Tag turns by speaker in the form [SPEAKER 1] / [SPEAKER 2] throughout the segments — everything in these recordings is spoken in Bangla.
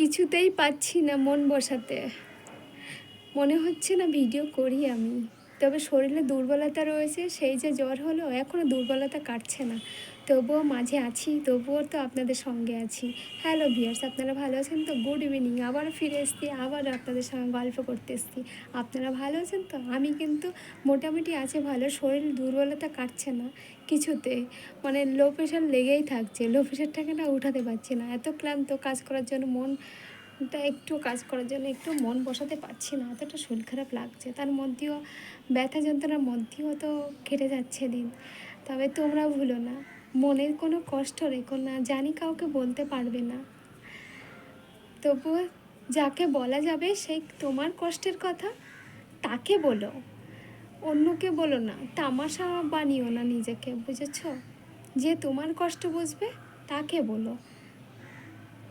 [SPEAKER 1] কিছুতেই পাচ্ছি না মন বসাতে। মনে হচ্ছে না ভিডিও করি আমি। তবে শরীরে দুর্বলতা রয়েছে, সেই যে জ্বর হলো এখনও দুর্বলতা কাটছে না। তবুও মাঝে আছি, তবুও তো আপনাদের সঙ্গে আছি। হ্যালো ভিয়ার্স আপনারা ভালো আছেন তো? গুড ইভিনিং আবার ফিরে এসছি, আবার আপনাদের সঙ্গে গল্প করতে এসছি। আপনারা ভালো আছেন তো? আমি কিন্তু মোটামুটি আছে ভালো, শরীর দুর্বলতা কাটছে না কিছুতে। মানে লো প্রেশার লেগেই থাকছে লো প্রেশারটাকে না উঠাতে পারছি না। এত ক্লান্ত কাজ করার জন্য মনটা একটু কাজ করার জন্য একটু মন বসাতে পারছি না, এতটা শরীর খারাপ লাগছে। তার মধ্যেও ব্যথা যন্ত্রণার মধ্যেও তো কেটে যাচ্ছে দিন। তবে তোমরা ভুলো না, মনের কোনো কষ্ট রেখো না, জানি কাউকে বলতে পারবে না। তবুও যাকে বলা যাবে সেই তোমার কষ্টের কথা, তাকে বলো। অন্যকে বলো না, তামাশা বানিও না নিজেকে, বুঝেছ? যে তোমার কষ্ট বুঝবে, তাকে বলো।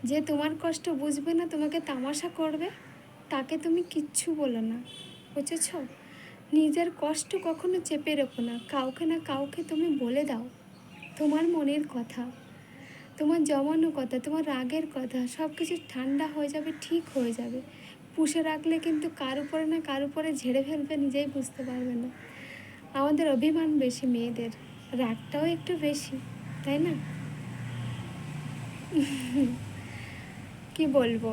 [SPEAKER 1] যে তোমার কষ্ট বুঝবে না, তোমাকে তামাশা করবে, তাকে তুমি কিচ্ছু বলো না। বুঝেছ? নিজের কষ্ট কখনো চেপে রেখো না। কাউকে না কাউকে তুমি বলে দাও। তোমার মনের কথা, তোমার জমানো কথা, তোমার রাগের কথা সব কিছু ঠান্ডা হয়ে যাবে, ঠিক হয়ে যাবে। পুষে রাখলে কিন্তু কার উপরে না কার উপরে ঝেড়ে ফেলবে নিজেই বুঝতে পারবে না। আমাদের অভিমান বেশি মেয়েদের, রাগটাও একটু বেশি, তাই না? কি বলব?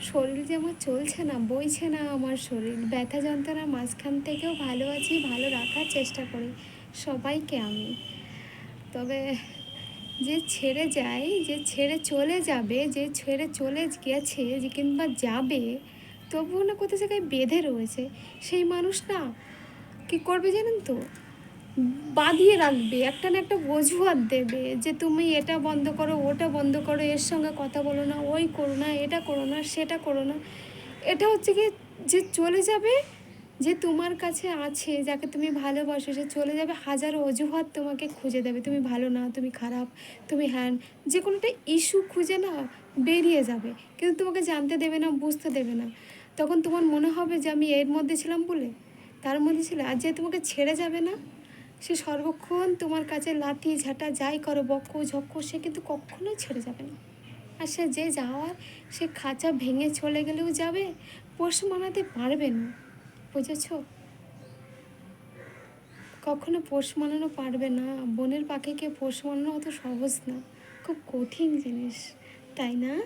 [SPEAKER 1] শরীর যে আমার চলছে না, বইছে না আমার শরীর। ব্যথা যন্ত্রণার মাঝখান থেকেও ভালো আছি, ভালো রাখার চেষ্টা করি, সবাইকে আমি। তবে যে ছেড়ে যায়, যে ছেড়ে চলে যাবে, যে ছেড়ে চলে গেছে, যে কিংবা যাবে, তবুও না কোথাও জায়গায় বেঁধে রয়েছে। সেই মানুষ না, কী করবে জানেন তো? বাঁধিয়ে রাখবে, একটা না একটা অজুহাত দেবে যে তুমি এটা বন্ধ করো, ওটা বন্ধ করো, এর সঙ্গে কথা বলো না, ওই করো না, এটা করো না, সেটা করো না। এটা হচ্ছে কি যে চলে যাবে, যে তোমার কাছে আছে, যাকে তুমি ভালোবাসো, সে চলে যাবে, হাজারো অজুহাত তোমাকে খুঁজে দেবে, তুমি ভালো না, তুমি খারাপ, তুমি হ্যান, যে কোনোটা ইস্যু খুঁজে না, বেরিয়ে যাবে। কিন্তু তোমাকে জানতে দেবে না, বুঝতে দেবে না। তখন তোমার মনে হবে যে আমি এর মধ্যে ছিলাম বলে, তার মধ্যে ছিল, আর যে তোমাকে ছেড়ে যাবে না সে সর্বক্ষণ তোমার কাছে লাথি, ঝাঁটা যাই করো বক্ষ ঝক্ষ সে কিন্তু কখনোই ছেড়ে যাবে না। আর সে যে যাওয়ার, সে খাঁচা ভেঙে চলে গেলেও যাবে পোষ মানাতে পারবে না। বুঝেছ? কখনো পোষ মানানো পারবে না। বনের পাখিকে পোষ মানানো অত সহজ না। খুব কঠিন জিনিস, তাই না?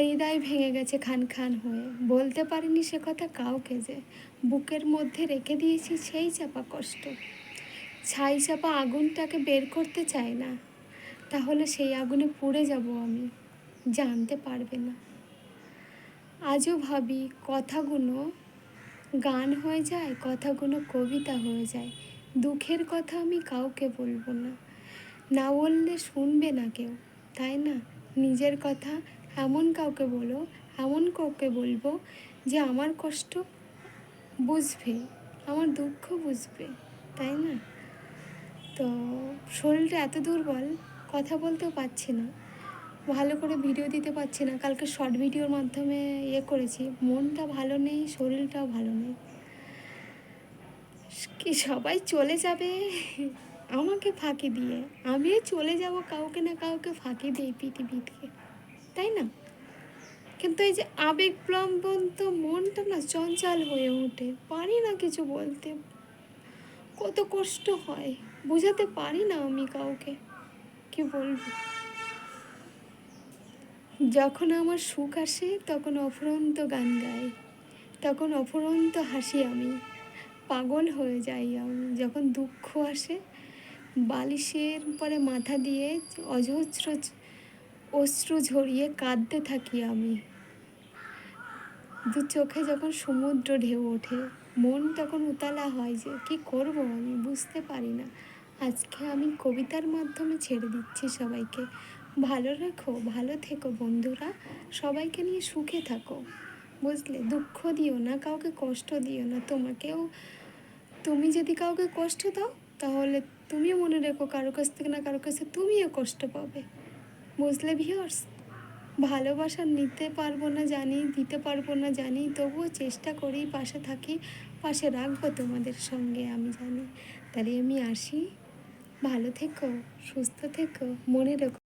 [SPEAKER 1] হৃদয় ভেঙে গেছে খান খান হয়ে। বলতে পারিনি সে কথা কাউকে যে। বুকের মধ্যে রেখে দিয়েছি সেই চাপা কষ্ট। ছাই চাপা আগুনটাকে বের করতে চায় না। তাহলে সেই আগুনে পুড়ে যাব আমি। জানতে পারবে না। আজও ভাবি কথাগুলো গান হয়ে যায় কথাগুলো কবিতা হয়ে যায়। দুঃখের কথা আমি কাউকে বলব না। না বললে শুনবে না কেউ, তাই না? নিজের কথা এমন কাউকে বলো, এমন কাউকে বলব যে আমার কষ্ট বুঝবে, আমার দুঃখ বুঝবে, তাই না? তো শরীরটা এত দুর্বল, কথা বলতেও পারছি না, ভালো করে ভিডিও দিতে পারছি না। কালকে শর্ট ভিডিওর মাধ্যমে ইয়ে করেছি, মনটা ভালো নেই, শরীরটাও ভালো নেই। কি সবাই চলে যাবে? আমাকে ফাঁকি দিয়ে, আমিও চলে যাব কাউকে না কাউকে ফাঁকি দিই পৃথিবী থেকে তাই না? কিন্তু এই যে আবেগ প্লম্বন্ত মনটা না চঞ্চল হয়ে ওঠে। পারি না কিছু বলতে। কত কষ্ট হয়। বোঝাতে পারি না আমি কাউকে। কি বলব? যখন আমার সুখ আসে, তখন অফুরন্ত গান গাই। তখন অফুরন্ত হাসি আমি। পাগল হয়ে যাই আমি। যখন দুঃখ আসে, বালিশের পরে মাথা দিয়ে অজস্র অশ্রু ঝরিয়ে কাঁদতে থাকি আমি। দু চোখে যখন সমুদ্র ঢেউ ওঠে, মন তখন উতালা হয় যে, কি করব আমি? বুঝতে পারি না। আজকে আমি কবিতার মাধ্যমে ছেড়ে দিচ্ছি সবাইকে। ভালো রেখো, ভালো থেকো বন্ধুরা। সবাইকে নিয়ে সুখে থাকো। বুঝলে? দুঃখ দিও না, কাউকে কষ্ট দিও না। তোমাকেও, তুমি যদি কাউকে কষ্ট দাও, তাহলে তুমিও মনে রেখো কারও কাছ থেকে না কারও কাছে তুমিও কষ্ট পাবে। বুঝলে ভিওর্স ভালোবাসা নিতে পারব না জানি, দিতে পারব না জানি, তবুও চেষ্টা করি পাশে থাকি, পাশে রাখব তোমাদের সঙ্গে, আমি জানি। তাহলে আমি আসি। ভালো থেকো, সুস্থ থেকো, মনে রেখো।